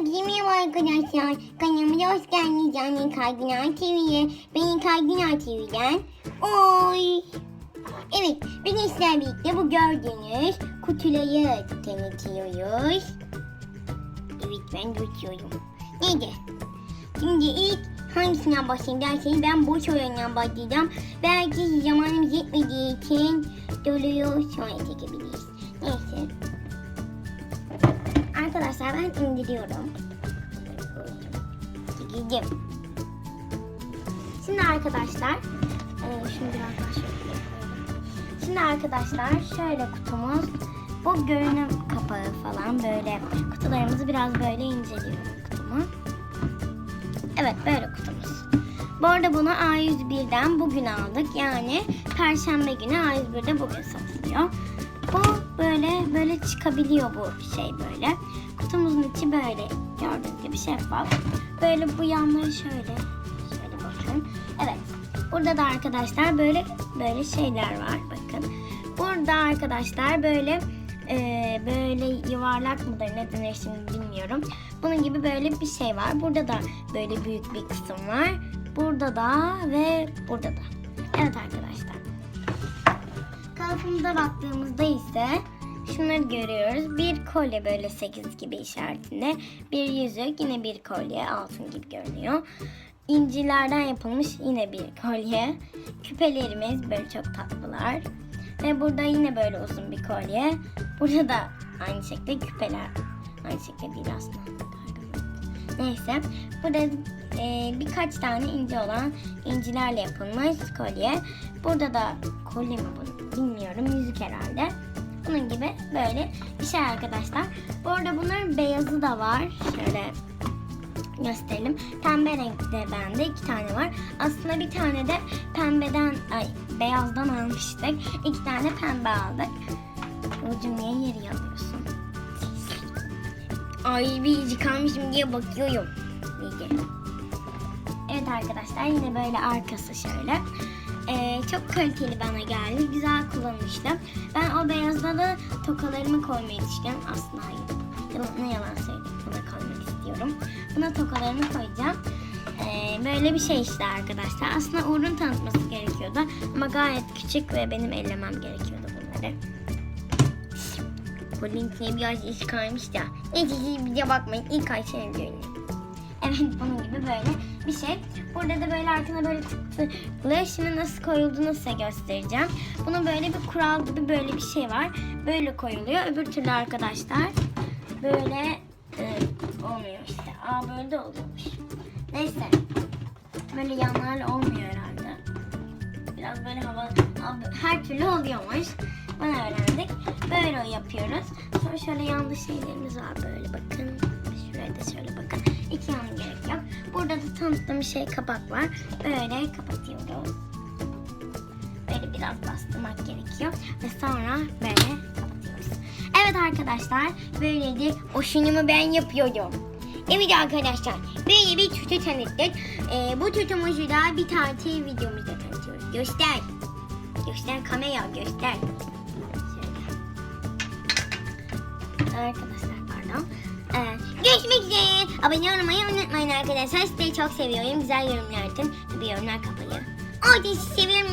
Merhaba arkadaşlar. Kanalıma hoş geldiniz. Yani Kardinal TV'ye. Ben Kardinal TV'den. Oy. Evet, bugün sizlerle birlikte bu gördüğünüz kutuları tanıtıyoruz. Evet, ben tutuyorum. Neydi? Şimdi ilk hangisinden başlayayım derseniz ben boş oyundan başlayacağım. Belki zamanımız yetmediği için doluyor sonra çekebiliriz. Neyse. Arkadaşlar ben indiriyorum. Çekildim. Şimdi arkadaşlar e, şimdi biraz. Şimdi arkadaşlar şöyle kutumuz. Bu görünüm kapağı falan böyle kutularımızı biraz böyle inceliyorum kutumu. Evet böyle kutumuz. Bu arada bunu A101'den bugün aldık. Yani Perşembe günü A101'de bugün satılıyor. Bu böyle böyle çıkabiliyor bu şey böyle. Kutumuzun içi böyle gördüğünüz gibi şeffaf. Böyle bu yanları şöyle şöyle bakın. Evet. Burada da arkadaşlar böyle böyle şeyler var bakın. Burada arkadaşlar böyle e, böyle yuvarlak mıdır ne denir şimdi bilmiyorum. Bunun gibi böyle bir şey var. Burada da böyle büyük bir kısım var. Burada da ve burada da. Evet arkadaşlar. Kılıfımıza baktığımızda ise şunları görüyoruz. Bir kolye böyle 8 gibi işaretinde. Bir yüzük yine bir kolye altın gibi görünüyor. İncilerden yapılmış yine bir kolye. Küpelerimiz böyle çok tatlılar. Ve burada yine böyle uzun bir kolye. Burada da aynı şekilde küpeler. Aynı şekilde değil aslında. Neyse. Burada e, birkaç tane inci olan incilerle yapılmış kolye. Burada da kolye mi bu? Bilmiyorum. Yüzük herhalde. Bunun gibi böyle bir şey arkadaşlar. Bu arada bunların beyazı da var. Şöyle gösterelim. Pembe renkte bende iki tane var. Aslında bir tane de pembeden, ay beyazdan almıştık. İki tane pembe aldık. Burcu niye yeri alıyorsun? Ay bir izi kalmışım diye bakıyorum. Evet arkadaşlar yine böyle arkası şöyle. Ee, çok kaliteli bana geldi. Güzel kullanmıştım. Ben o beyazda da tokalarımı koymayı düşünüyorum. Aslında hayır. Ne yalan söyledim. Buna koymak istiyorum. Buna tokalarımı koyacağım. Ee, böyle bir şey işte arkadaşlar. Aslında Uğur'un tanıtması gerekiyordu. Ama gayet küçük ve benim ellemem gerekiyordu bunları. Bu linkine biraz iş kaymış da. Neyse siz bize bakmayın. İlk ay senin düğünü. Bunun gibi böyle bir şey. Burada da böyle arkana böyle tıklı. Şimdi nasıl koyulduğunu size göstereceğim. Bunun böyle bir kural gibi böyle bir şey var. Böyle koyuluyor. Öbür türlü arkadaşlar böyle e, olmuyor işte. Aa böyle de oluyormuş. Neyse. Böyle yanlarla olmuyor herhalde. Biraz böyle hava her türlü oluyormuş. Bunu öğrendik. Böyle yapıyoruz. Sonra şöyle yanlış şeylerimiz var böyle bakın. Şuraya da şöyle bakın. İki yanı gerek yok. Burada da tanıttığım şey kapak var. Böyle kapatıyoruz. Böyle biraz bastırmak gerekiyor. Ve sonra böyle kapatıyoruz. Evet arkadaşlar böyleydi. O sunumu ben yapıyorum. Evet arkadaşlar böyle bir tutu tanıttık. Ee, bu tutumuzu da bir tatil videomuzda tanıtıyoruz. Göster. Göster kamera göster. Şöyle. Arkadaşlar üzere. Abone olmayı unutmayın arkadaşlar. Sizi çok seviyorum. Güzel yorumlar atın. Tabii yorumlar kapalı. O sizi seviyorum.